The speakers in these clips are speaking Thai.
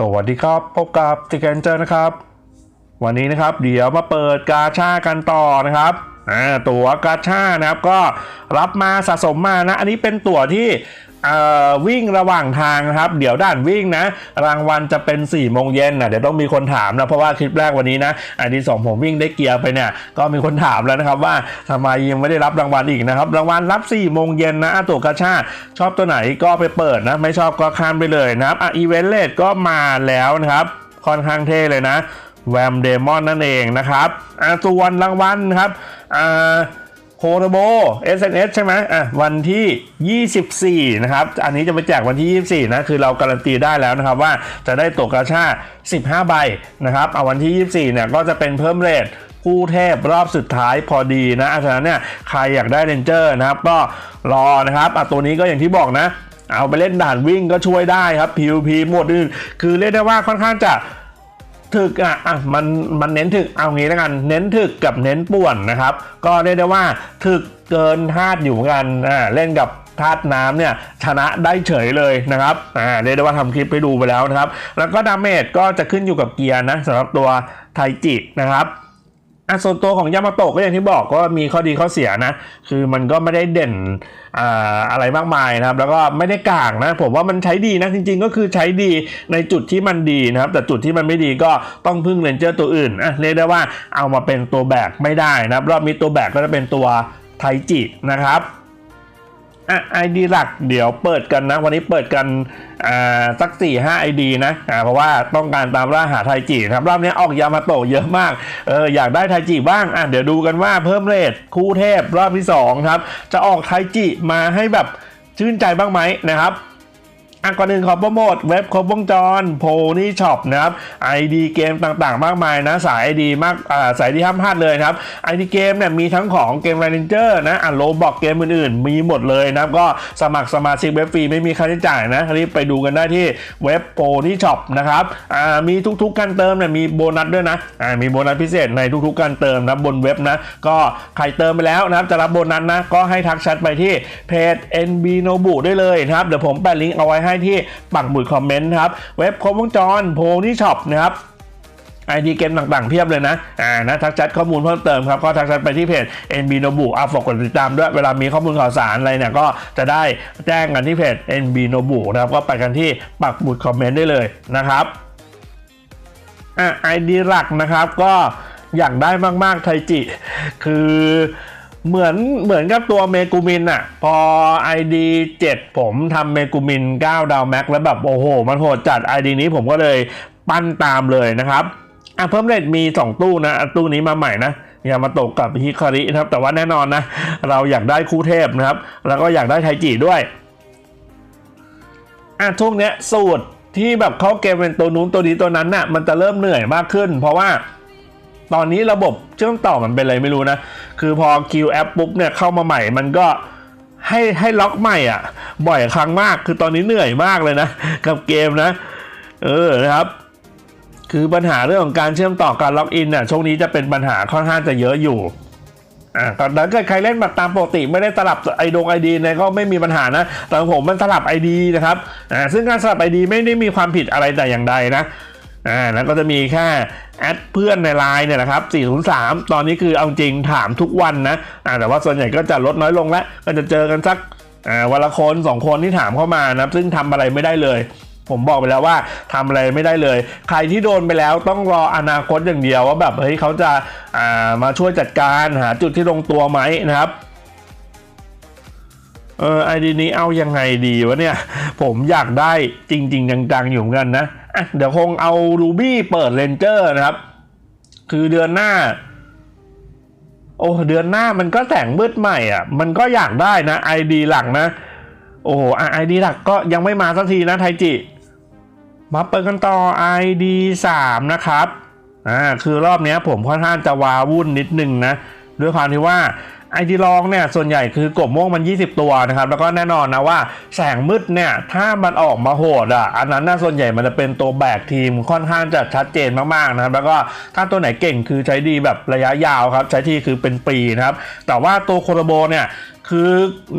สวัสดีครับ พบกับติกแกนเจอร์นะครับ วันนี้นะครับ เดี๋ยวมาเปิดกาชากันต่อนะครับตั๋วกาชานะครับก็รับมาสะสมมานะ อันนี้เป็นตั๋วที่ วิ่งระหว่างทางนะครับ เดี๋ยวด้านวิ่งนะ รางวัลจะเป็น4ี่โมงเย็นนะเดี๋ยวต้องมีคนถามนะ เพราะว่าคลิปแรกวันนี้นะอันที่สองผมวิ่งได้เกียร์ไปเนี่ย ก็มีคนถามแล้วนะครับว่าทำไมยังไม่ได้รับรางวัลอีกนะครับ รางวัลรับ4ี่โมงเย็นนะตัวกาชาชอบตัวไหนก็ไปเปิดนะ ไม่ชอบก็ข้ามไปเลยนะครับอะอีเวนต์เลทก็มาแล้วนะครับค่อนข้างเท่เลยนะแวมเดมอนนั่นเองนะครับอ่าส่วนรางวัลครับอ่า โคโรโบ SNS ใช่ไหมอะวันที่ 24 นะครับ อันนี้จะไปแจกวันที่ 24 นะ คือเราการันตีได้แล้วนะครับว่าจะได้ตัวกาชา 15 ใบนะครับ เอาวันที่ 24 เนี่ยก็จะเป็นเพิ่มเรทคู่เทพรอบสุดท้ายพอดีนะอะฉะนั้นเนี่ยใครอยากได้เรนเจอร์นะครับ ก็รอนะครับอะตัวนี้ก็อย่างที่บอกนะ เอาไปเล่นด่านวิ่งก็ช่วยได้ครับ PVP หมดอื่น คือเรียกได้ว่าค่อนข้างจะ ถึกอะอะมันมันเน้นถึกเอางี้แล้วกัน เน้นถึกกับเน้นป่วนนะครับ ก็เรียกได้ว่าถึกเกินธาตุอยู่เหมือนกันอ่าเล่นกับธาตุน้ำเนี่ยชนะได้เฉยเลยนะครับอ่าเรียกได้ว่าทำคลิปไปดูไปแล้วนะครับ แล้วก็ดาเมจก็จะขึ้นอยู่กับเกียร์นะสำหรับตัวไทจินะครับ อะส่วนตัวของยามาโตะก็อย่างที่บอกก็มีข้อดีข้อเสียนะ คือมันก็ไม่ได้เด่นอ่าอะไรมากมายนะครับ แล้วก็ไม่ได้กลางนะ ผมว่ามันใช้ดีนะจริง ๆ ก็คือใช้ดีในจุดที่มันดีนะครับ แต่จุดที่มันไม่ดีก็ต้องพึ่งเลนเจอร์ตัวอื่นอะเรียกได้ว่าเอามาเป็นตัวแบกไม่ได้นะครับรอบนี้ตัวแบกก็จะเป็นตัวไทจินะครับ อะไอดีหลักเดี๋ยวเปิดกันนะ วันนี้เปิดกันอ่าสัก4ี่ห้าไอดีนะอ่าเพราะว่าต้องการตามล่าหาไทจิครับรอบนี้ออกยามาโตเยอะมากเอออยากได้ไทจิบ้างอะเดี๋ยวดูกันว่าเพิ่มเลทคู่เทพรอบที่2ครับจะออกไทจิมาให้แบบชื่นใจบ้างไหมนะครับ อะก่อนอื่นขอโปรโมทเว็บครบวงจรโพนี่ช็อปนะครับ ID เกมต่างๆ มากมายนะ สาย ID มากอ่าสายที่ห้ามพลาดเลยนะครับ ID เกมเนี่ยมีทั้งของเกม r a n g e r นะอะโลบอกเกมอื่นๆ มีหมดเลยนะครับ ก็สมัครสมาชิกเว็บฟรีไม่มีค่าใช้จ่ายนะรีบไปดูกันได้ที่เว็บโพนี่ช็อปนะครับอ่ามีทุกๆการเติมเนี่ยมีโบนัสด้วยนะอ่ามีโบนัสพิเศษในทุกๆการเติมนะบนเว็บนะก็ใครเติมไปแล้วนะครับจะรับโบนัสนะก็ให้ทักแชทไปที่เพจ NB Nobu ได้เลยนะครับเดี๋ยวผมแปะลิงก์เอาไว้ให้ที่ปักหมุดคอมเมนต์ครับ เว็บครบวงจรโพนี่ช็อปนะครับไอดีเกมต่างๆ เพียบเลยนะ อ่า นะทักแชทข้อมูลเพิ่มเติมครับ ก็ทักแชทไปที่เพจ NB Nobu อะฝากกดติดตามด้วย เวลามีข้อมูลข่าวสารอะไรเนี่ย ก็จะได้แจ้งกันที่เพจ NB Nobu นะครับ ก็ไปกันที่ปักหมุดคอมเมนต์ได้เลยนะครับ อะไอดีหลักนะครับ ก็อยากได้มากๆไทจิ คือ เหมือนเหมือนกับตัวเมกูมินอะพอ ID 7 ผมทำเมกูมิน 9 ดาวแม็กแล้วแบบโอ้โห มันโหดจัด ID นี้ผมก็เลยปั้นตามเลยนะครับอะเพิ่มเลทมี 2 ตู้นะ ตู้นี้มาใหม่นะอย่ามาตกกับฮิคารินะครับ แต่ว่าแน่นอนนะ เราอยากได้คู่เทพนะครับ แล้วก็อยากได้ไทจิด้วยอะช่วงเนี้ยสูตรที่แบบเขาเกมเป็นตัวนู้นตัวนี้ตัวนั้นน่ะมันจะเริ่มเหนื่อยมากขึ้น เพราะว่าตอนนี้ระบบเชื่อมต่อมันเป็นอะไรไม่รู้นะ คือพอ Q แอปปุ๊บเนี่ยเข้ามาใหม่มันก็ให้ให้ล็อกใหม่อะ บ่อยครั้งมากคือตอนนี้เหนื่อยมากเลยนะ กับเกมนะ เออนะครับคือปัญหาเรื่องของการเชื่อมต่อการล็อกอินน่ะช่วงนี้จะเป็นปัญหาค่อนข้างจะเยอะอยู่อ่าก็ถ้าเกิดใครเล่นแบบตามปกติไม่ได้สลับไอดงไอดีเนี่ยก็ไม่มีปัญหานะแต่ผมมันสลับไอดีนะครับอ่าซึ่งการสลับไอดีไม่ได้มีความผิดอะไรแต่อย่างใดนะ อ่าแล้วก็จะมีแค่แอดเพื่อนในไลน์เนี่ยนะครับ 403 ตอนนี้คือเอาจริงถามทุกวันนะอ่าแต่ว่าส่วนใหญ่ก็จะลดน้อยลงแล้ว ก็จะเจอกันสักอ่าวันละคนสองคนที่ถามเข้ามานะซึ่งทำอะไรไม่ได้เลยผมบอกไปแล้วว่าทำอะไรไม่ได้เลย ใครที่โดนไปแล้วต้องรออนาคตอย่างเดียวว่าแบบเฮ้ยเขาจะอ่ามาช่วยจัดการหาจุดที่ลงตัวไหมนะครับ เออไอดีนี้เอายังไงดีวะเนี่ย ผมอยากได้จริง ๆ จังๆ อยู่เหมือนกันนะอะเดี๋ยวคงเอารูบี้เปิดเลนเจอร์นะครับ คือเดือนหน้า โอ้เดือนหน้ามันก็แต่งมืดใหม่อะ มันก็อยากได้นะไอดีหลักนะ โอ้ไอดีหลักก็ยังไม่มาสักทีนะไทจิมาเปิดกันต่อ ID 3 นะครับ อ่า คือรอบนี้ผมค่อนข้างจะวาวุ่นนิดนึงนะ ด้วยความที่ว่า ไอดีลองเนี่ยส่วนใหญ่คือกบม่วงมัน 20 ตัวนะครับแล้วก็แน่นอนนะว่าแสงมืดเนี่ยถ้ามันออกมาโหดอะอันนั้นน่าส่วนใหญ่มันจะเป็นตัวแบกทีมค่อนข้างจะชัดเจนมากๆนะครับแล้วก็ถ้าตัวไหนเก่งคือใช้ดีแบบระยะยาวครับใช้ที่คือเป็นปีนะครับแต่ว่าตัวโคโรโบเนี่ย คือ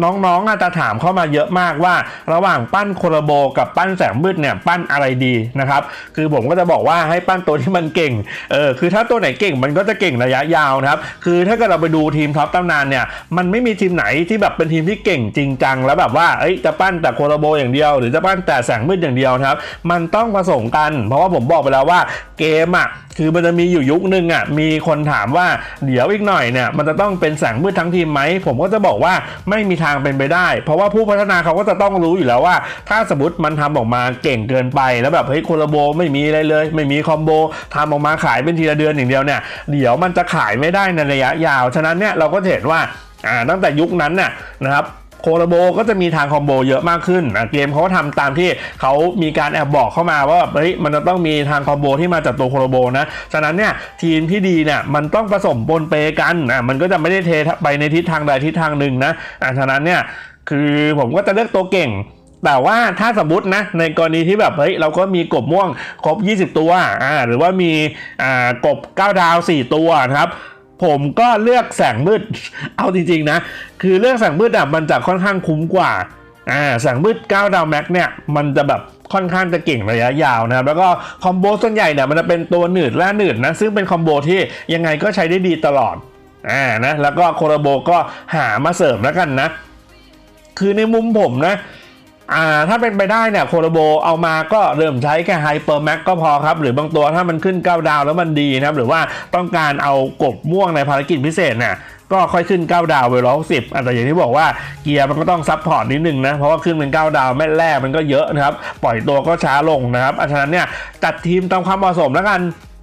น้องๆอาจจะถามเข้ามาเยอะมากว่า ระหว่างปั้นโคโลโบกับปั้นแสงมืดเนี่ยปั้นอะไรดีนะครับ คือผมก็จะบอกว่าให้ปั้นตัวที่มันเก่ง เออคือถ้าตัวไหนเก่งมันก็จะเก่งระยะยาวนะครับ คือถ้าเกิดเราไปดูทีมท็อปตำนานเนี่ยมันไม่มีทีมไหนที่แบบเป็นทีมที่เก่งจริงจังแล้วแบบว่าเอ้ยจะปั้นแต่โคโลโบอย่างเดียว หรือจะปั้นแต่แสงมืดอย่างเดียวนะครับ มันต้องผสมกัน เพราะว่าผมบอกไปแล้วว่าเกมอะ คือมันจะมีอยู่ยุคนึงอะมีคนถามว่าเดี๋ยวอีกหน่อยเนี่ยมันจะต้องเป็นแสงมืดทั้งทีมไหมผมก็จะบอกว่าไม่มีทางเป็นไปได้ เพราะว่าผู้พัฒนาเขาก็จะต้องรู้อยู่แล้วว่า ถ้าสมมติมันทำออกมาเก่งเกินไป แล้วแบบเฮ้ยโคโลโบไม่มีอะไรเลย ไม่มีคอมโบทำออกมาขายเป็นทีละเดือนอย่างเดียวเนี่ยเดี๋ยวมันจะขายไม่ได้ในระยะยาว ฉะนั้นเนี่ยเราก็เห็นว่าอ่าตั้งแต่ยุคนั้นน่ะนะครับ โคโลโบก็จะมีทางคอมโบเยอะมากขึ้นอะเกมเขาก็ทำตามที่เขามีการแอบบอกเข้ามาว่าเฮ้ยมันจะต้องมีทางคอมโบที่มาจากตัวโคโลโบนะ ฉะนั้นเนี่ยทีมที่ดีเนี่ยมันต้องผสมปนเปกันอะมันก็จะไม่ได้เทไปในทิศทางใดทิศทางหนึ่งนะอะฉะนั้นเนี่ยคือผมก็จะเลือกตัวเก่งแต่ว่าถ้าสมมตินะในกรณีที่แบบเฮ้ยเราก็มีกบม่วงครบ 20 ตัวอ่าหรือว่ามีอ่ากบ 9 ดาว 4 ตัวนะครับ ผมก็เลือกแสงมืด เอาจริง ๆ นะ คือเลือกแสงมืดอะมันจะค่อนข้างคุ้มกว่า อ่าแสงมืด9ดาวแม็กเนี่ย มันจะแบบค่อนข้างจะเก่งระยะยาวนะครับ แล้วก็คอมโบส่วนใหญ่เนี่ยมันจะเป็นตัวหนืดและหนืดนะ ซึ่งเป็นคอมโบที่ยังไงก็ใช้ได้ดีตลอด อ่านะ แล้วก็โคโรโบก็หามาเสริมแล้วกันนะ คือในมุมผมนะ อ่าถ้าเป็นไปได้เนี่ยโคโรโบเอามาก็เริ่มใช้แค่ไฮเปอร์แม็กก็พอครับ หรือบางตัวถ้ามันขึ้น9ดาวแล้วมันดีนะครับ หรือว่าต้องการเอากบม่วงในภารกิจพิเศษเนี่ยก็ค่อยขึ้น 9 ดาวไปร้อยสิบแต่อย่างที่บอกว่าเกียร์มันก็ต้องซับพอร์ตนิดนึงนะ เพราะว่าขึ้นเป็น 9 ดาวแม่แรกมันก็เยอะนะครับ ปล่อยตัวก็ช้าลงนะครับอันฉะนั้นเนี่ยจัดทีมตามความเหมาะสมแล้วกัน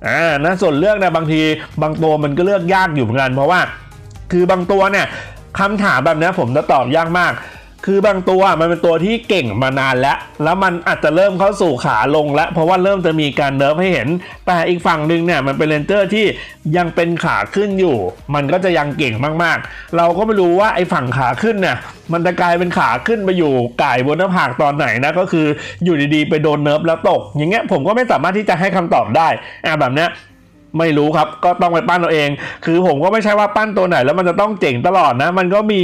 อ่านะส่วนเลือกเนี่ยบางทีบางตัวมันก็เลือกยากอยู่เหมือนกัน เพราะว่า คือบางตัวเนี่ยคำถามแบบนี้ผมจะตอบยากมาก คือบางตัวมันเป็นตัวที่เก่งมานานแล้ว แล้วมันอาจจะเริ่มเข้าสู่ขาลงแล้ว เพราะว่าเริ่มจะมีการเนิร์ฟให้เห็น แต่อีกฝั่งหนึ่งเนี่ยมันเป็นเลนเจอร์ที่ยังเป็นขาขึ้นอยู่ มันก็จะยังเก่งมากๆ เราก็ไม่รู้ว่าไอ้ฝั่งขาขึ้นเนี่ยมันจะกลายเป็นขาขึ้นไปอยู่ก่ายบนหน้าผากตอนไหนนะก็คืออยู่ดีๆ ไปโดนเนิร์ฟแล้วตก อย่างเงี้ยผมก็ไม่สามารถที่จะให้คำตอบได้อะแบบเนี้ย ไม่รู้ครับ ก็ต้องไปปั้นเราเอง คือผมก็ไม่ใช่ว่าปั้นตัวไหน แล้วมันจะต้องเจ๋งตลอดนะ มันก็มี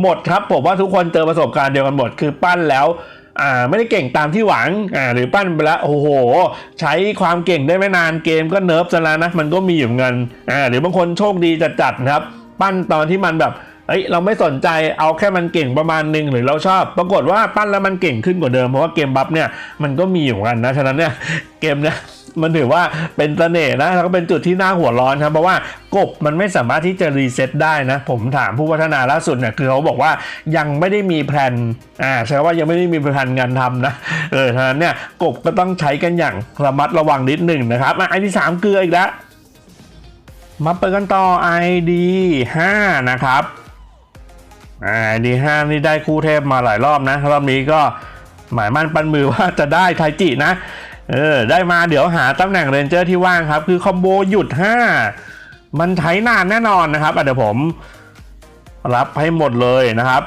หมดครับ ผมว่าทุกคนเจอประสบการณ์เดียวกันหมด คือปั้นแล้วอ่าไม่ได้เก่งตามที่หวังอ่าหรือปั้นไปแล้วโอ้โห ใช้ความเก่งได้ไม่นานเกมก็เนิร์ฟซะแล้วนะมันก็มีอยู่เหมือนกันอ่าหรือบางคนโชคดีจัดๆนะครับ ปั้นตอนที่มันแบบเอ้ยเราไม่สนใจเอาแค่มันเก่งประมาณหนึ่งหรือเราชอบ ปรากฏว่าปั้นแล้วมันเก่งขึ้นกว่าเดิมเพราะว่าเกมบัฟเนี่ยมันก็มีอยู่เหมือนกันนะฉะนั้นเนี่ยเกมเนี่ย มันถือว่าเป็นเสน่ห์นะแล้วก็เป็นจุดที่น่าหัวร้อนครับเพราะว่ากบมันไม่สามารถที่จะรีเซ็ตได้นะ ผมถามผู้พัฒนาล่าสุดเนี่ยคือเขาบอกว่ายังไม่ได้มีแผนอ่าใช่ว่ายังไม่ได้มีแผนงานทำนะเออฉะนั้นเนี่ยกบก็ต้องใช้กันอย่างระมัดระวังนิดหนึ่งนะครับอะไอที่สามเกลืออีกแล้วมาเปิดกันต่อ ID 5นะครับอ่าดีห้านี่ได้คู่เทพมาหลายรอบนะรอบนี้ก็หมายมั่นปั้นมือว่าจะได้ไทจินะ เออได้มาเดี๋ยวหาตำแหน่งเรนเจอร์ที่ว่างครับ คือคอมโบหยุด 5 มันใช้นานแน่นอนนะครับเดี๋ยวผมรับให้หมดเลยนะครับ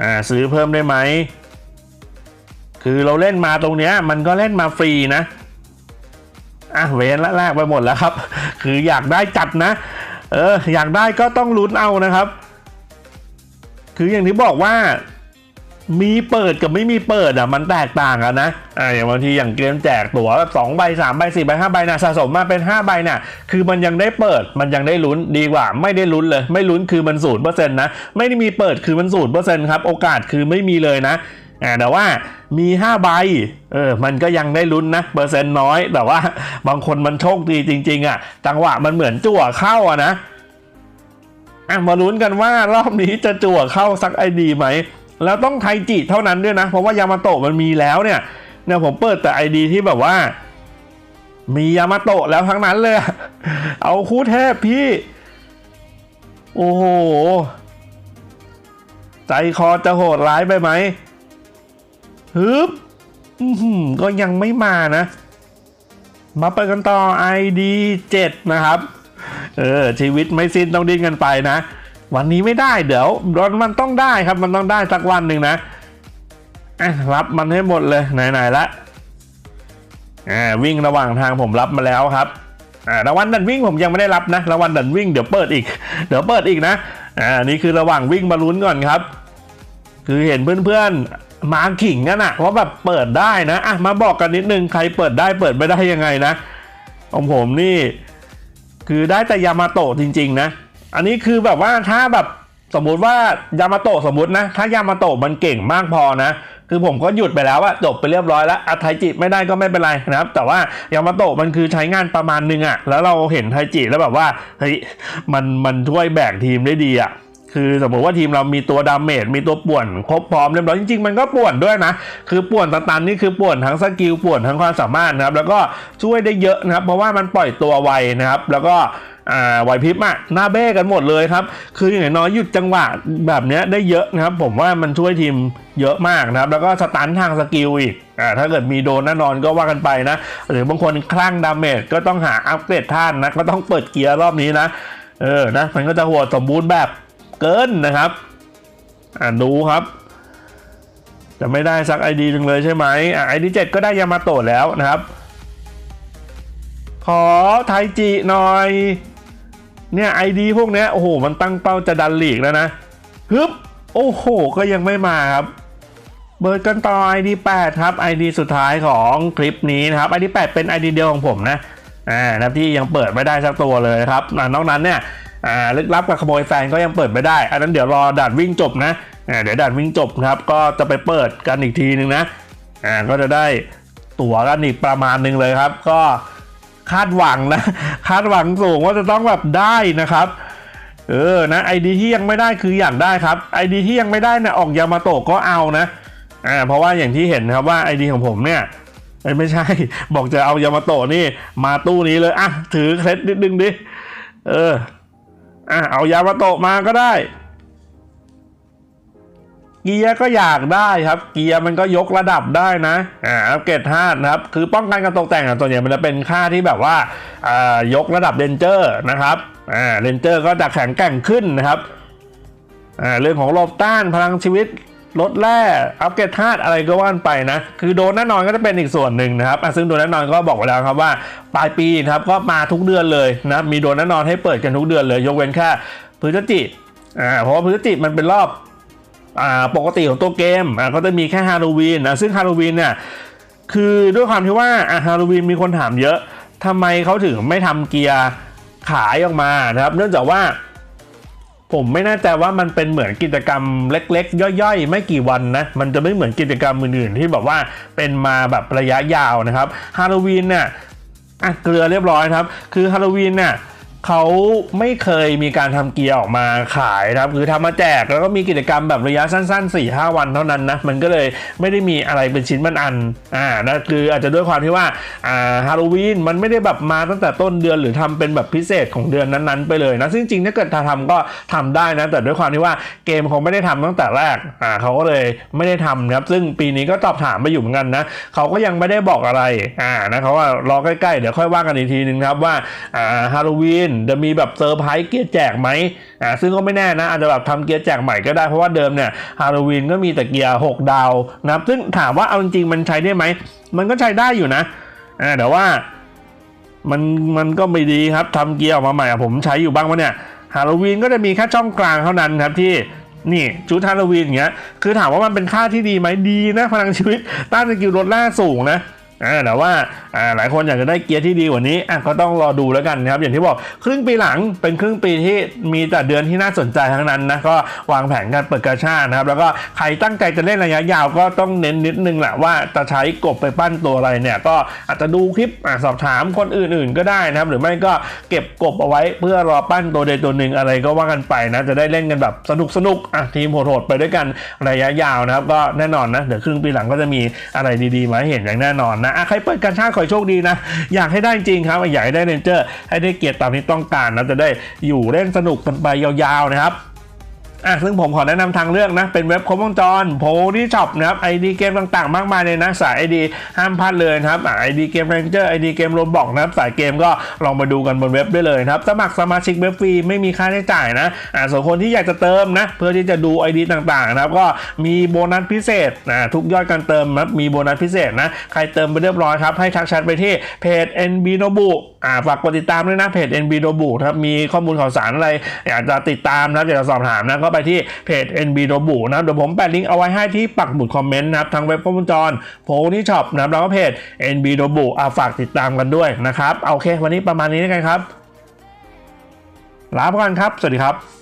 อ่าซื้อเพิ่มได้ไหม คือเราเล่นมาตรงเนี้ย มันก็เล่นมาฟรีนะอะเวนละแรกไปหมดแล้วครับ คืออยากได้จัดนะ เออ อยากได้ก็ต้องลุ้นเอานะครับ คืออย่างที่บอกว่า มีเปิดกับไม่มีเปิดอะมันแตกต่างกันนะอ่าอย่างบางทีอย่างเกมแจกตั๋วแบบสองใบสามใบสี่ใบห้าใบนะสะสมมาเป็นห้าใบน่ะคือมันยังได้เปิดมันยังได้ลุ้นดีกว่า ไม่ได้ลุ้นเลย ไม่ลุ้นคือมันศูนย์เปอร์เซ็นต์นะไม่ได้มีเปิดคือมันศูนย์เปอร์เซ็นต์ครับโอกาสคือไม่มีเลยนะอ่าแต่ว่ามี 5 ใบ เออ มันก็ยังได้ลุ้นนะ เปอร์เซ็นต์น้อย แต่ว่าบางคนมันโชคดีจริง ๆอะ จังหวะมันเหมือนจั่วเข้าอะนะ อะ มาลุ้นกันว่ารอบนี้จะจั่วเข้าสักไอดีไหม แล้วต้องไทจิเท่านั้นด้วยนะ เพราะว่ายามาโตะมันมีแล้วเนี่ยเนี่ยผมเปิดแต่ไอดีที่แบบว่า มียามาโตะแล้วทั้งนั้นเลย เอาคู่เทพพี่ โอ้โห ใจคอจะโหดร้ายไปไหมฮึบก็ยังไม่มานะ มาเปิดกันต่อ ID 7 นะครับ เออ ชีวิตไม่สิ้นต้องดิ้นกันไปนะ วันนี้ไม่ได้เดี๋ยวมันต้องได้ครับมันต้องได้สักวันหนึ่งนะรับมันให้หมดเลยไหนๆละวิ่งระหว่างทางผมรับมาแล้วครับรางวัลดันวิ่งผมยังไม่ได้รับนะรางวัลดันวิ่งเดี๋ยวเปิดอีก เดี๋ยวเปิดอีกนะอ่านี่คือระหว่างวิ่งมาลุ้นก่อนครับ คือเห็นเพื่อนๆมาขิงกันอะว่าแบบเปิดได้นะอะมาบอกกันนิดนึงใครเปิดได้เปิดไม่ได้ยังไงนะของผมนี่ คือได้แต่ยามาโตะจริง ๆ นะ อันนี้คือแบบว่าถ้าแบบสมมุติว่ายามาโตะสมมตินะ ถ้ายามาโตะมันเก่งมากพอนะคือผมก็หยุดไปแล้วอะจบไปเรียบร้อยแล้วอะไทจิไม่ได้ก็ไม่เป็นไรนะครับ แต่ว่ายามาโตะมันคือใช้งานประมาณนึงอะแล้วเราเห็นไทจิแล้วแบบว่าเฮ้ยมันมันช่วยแบกทีมได้ดีอะคือสมมติว่าทีมเรามีตัวดาเมจมีตัวป่วนครบพร้อมเรียบร้อยจริงๆมันก็ป่วนด้วยนะ คือป่วนตันๆนี่คือป่วนทั้งสกิลป่วนทั้งความสามารถนะครับ แล้วก็ช่วยได้เยอะนะครับ เพราะว่ามันปล่อยตัวไวนะครับ แล้วก็ อ่าไหวพริบอะหน้าเบ้กันหมดเลยครับ คืออย่างน้อยหยุดจังหวะแบบเนี้ยได้เยอะนะครับ ผมว่ามันช่วยทีมเยอะมากนะครับ แล้วก็สตันทางสกิลอีกอ่าถ้าเกิดมีโดนแน่นอนก็ว่ากันไปนะ หรือบางคนคลั่งดาเมจก็ต้องหาอัปเกรดท่านนะ ก็ต้องเปิดเกียร์รอบนี้นะ เออนะมันก็จะหัวสมบูรณ์แบบเกินนะครับอ่าดูครับจะไม่ได้สักไอดีหนึ่งเลยใช่ไหมอ่าไอดีเจ็ดก็ได้ยามาโตะแล้วนะครับ ขอไทจิหน่อย เนี่ยไอดีพวกเนี้ยโอ้โห มันตั้งเป้าจะดันลีกแล้วนะฮึบโอ้โห ก็ยังไม่มาครับ เบิร์ดกันต่อ ID 8 ครับ ID สุดท้ายของคลิปนี้นะครับ ID 8 เป็น ID เดียวของผมนะอ่านะที่ยังเปิดไม่ได้สักตัวเลยครับอ่านอกนั้นเนี่ยอ่าลึกลับกับขโมยแฟนก็ยังเปิดไม่ได้ อันนั้นเดี๋ยวรอด่านวิ่งจบนะอ่าเดี๋ยวด่านวิ่งจบครับ ก็จะไปเปิดกันอีกทีนึงนะอ่าก็จะได้ตั๋วกันอีกประมาณหนึงเลยครับ ก็ คาดหวังนะ คาดหวังสูงว่าจะต้องแบบได้นะครับเออนะไอดีที่ยังไม่ได้คืออยากได้ครับไอดีที่ยังไม่ได้เนี่ยออกยามาโตะก็เอานะอ่าเพราะว่าอย่างที่เห็นครับว่าไอดีของผมเนี่ยเอ้ยไม่ใช่ บอกจะเอายามาโตะนี่ มาตู้นี้เลยอะถือเคล็ดนิดนึงดิเอออะเอายามาโตะมาก็ได้ เกียร์ก็อยากได้ครับ เกียร์มันก็ยกระดับได้นะอ่าอัปเกรดห้านะครับ คือป้องกันการตกแต่งอะตัวเนี้ยมันจะเป็นค่าที่แบบว่าอ่ายกระดับเรนเจอร์นะครับอ่าเรนเจอร์ก็จะแข็งแกร่งขึ้นนะครับอ่าเรื่องของลบต้านพลังชีวิตลดแร่อัปเกรดธาตุอะไรก็ว่านไปนะ คือโดนแน่นอนก็จะเป็นอีกส่วนหนึ่งนะครับซึ่งโดนแน่นอนก็บอกไว้แล้วครับว่าปลายปีนะครับก็มาทุกเดือนเลยนะมีโดนแน่นอนให้เปิดกันทุกเดือนเลย ยกเว้นแค่พฤศจิอ่าเพราะว่าพฤศจิมันเป็นรอบ ปกติของตัวเกมก็จะมีแค่ฮาโลวีนนะซึ่งฮาโลวีนเนี่ยคือด้วยความที่ว่าฮาโลวีนมีคนถามเยอะทำไมเขาถึงไม่ทำเกียร์ขายออกมานะครับ เนื่องจากว่าผมไม่แน่ใจว่ามันเป็นเหมือนกิจกรรมเล็ก ๆ ย่อยๆ ไม่กี่วันนะ มันจะไม่เหมือนกิจกรรมอื่นๆ ที่แบบว่าเป็นมาแบบระยะยาวนะครับฮาโลวีนเนี่ยเกลือเรียบร้อยครับ คือฮาโลวีนเนี่ย เขาไม่เคยมีการทำเกียร์ออกมาขายนะครับคือทำมาแจกแล้วก็มีกิจกรรมแบบระยะสั้นๆ4 5วันเท่านั้นนะมันก็เลยไม่ได้มีอะไรเป็นชิ้นเป็นอันอ่านะคืออาจจะด้วยความที่ว่าอ่าฮาโลวีนมันไม่ได้แบบมาตั้งแต่ต้นเดือนหรือทำเป็นแบบพิเศษของเดือนนั้นๆไปเลยนะซึ่งจริงถ้าเกิดทำก็ทำได้นะแต่ด้วยความที่ว่าเกมเขาไม่ได้ทำตั้งแต่แรกอ่าเขาก็เลยไม่ได้ทำนะครับซึ่งปีนี้ก็ตอบถามมาอยู่เหมือนกันนะเขาก็ยังไม่ได้บอกอะไรอ่านะเขาว่ารอใกล้ๆเดี๋ยวค่อยว่ากันอีกทีนึงครับว่าอ่าฮาโลวีนจะมีแบบเซอร์ไพรส์เกียร์แจกไหมอ่าซึ่งก็ไม่แน่นะอาจจะแบบทำเกียร์แจกใหม่ก็ได้เพราะว่าเดิมเนี่ยฮาโลวีนก็มีแต่เกียร์ 6 ดาวนะครับซึ่งถามว่าเอาจริงๆมันใช้ได้ไหม มันก็ใช้ได้อยู่นะอ่าแต่ว่ามันมันก็ไม่ดีครับทำเกียร์ออกมาใหม่ผมใช้อยู่บ้างวะเนี่ยฮาโลวีนก็จะมีแค่ช่องกลางเท่านั้นครับที่นี่ชุดฮาโลวีนอย่างเงี้ยคือถามว่ามันเป็นค่าที่ดีไหมดีนะพลังชีวิตต้านสกิลลดล่าสูงนะ อ่าแต่ว่าอ่าหลายคนอยากจะได้เกียร์ที่ดีกว่านี้อะก็ต้องรอดูแล้วกันนะครับอย่างที่บอกครึ่งปีหลังเป็นครึ่งปีที่มีแต่เดือนที่น่าสนใจทั้งนั้นนะก็วางแผนการเปิดกระชานะครับแล้วก็ใครตั้งใจจะเล่นระยะยาวก็ต้องเน้นนิดนึงแหละว่าจะใช้กบไปปั้นตัวอะไรเนี่ยก็อาจจะดูคลิปอะสอบถามคนอื่นๆก็ได้นะครับหรือไม่ก็เก็บกบเอาไว้เพื่อรอปั้นตัวใดตัวหนึ่งอะไรก็ว่ากันไปนะจะได้เล่นกันแบบสนุกสนุกๆอะทีมโหดๆไปด้วยกันระยะยาวนะครับก็แน่นอนนะเดี๋ยวครึ่งปีหลังก็จะมีอะไรดีๆมาให้เห็นอย่างแน่นอนนะใครเปิดการชาติขอให้โชคดีนะ อยากให้ได้จริงครับ อยากให้ได้เรนเจอร์ให้ได้เกียรติตามที่ต้องการนะจะได้อยู่เล่นสนุกกันไปยาวๆนะครับ อะซึ่งผมขอแนะนำทางเลือกนะ เป็นเว็บครบวงจรโพที่ช็อปนะครับไอดีเกมต่างๆ มากมายเลยนะสายไอดีห้ามพลาดเลยนะครับไอดีเกมเรนเจอร์ไอดีเกมโรบอกนะครับสายเกมก็ลองมาดูกันบนเว็บได้เลยครับ สมัครสมาชิกเว็บฟรีไม่มีค่าใช้จ่ายนะอ่าส่วนคนที่อยากจะเติมนะเพื่อที่จะดู ID ต่างๆนะครับก็มีโบนัสพิเศษนะทุกยอดการเติมนะมีโบนัสพิเศษนะใครเติมไปเรียบร้อยครับให้ทักแชทไปที่เพจ NB Nobu อ่าฝากกดติดตามด้วยนะเพจ NB Nobu ครับมีข้อมูลข่าวสารอะไรอยากจะติดตามนะอยากจะสอบถามนะก็ไปที่เพจ NB Nobu นะครับเดี๋ยวผมแปะลิงก์เอาไว้ให้ที่ปักหมุดคอมเมนต์นะครับทางเว็บข้อมูลจรโพนี่ช็อปนะครับแล้วก็เพจ NB Nobu อ่าฝากติดตามกันด้วยนะครับเอาโอเค วันนี้ประมาณนี้นะครับลาไปก่อนครับ สวัสดีครับ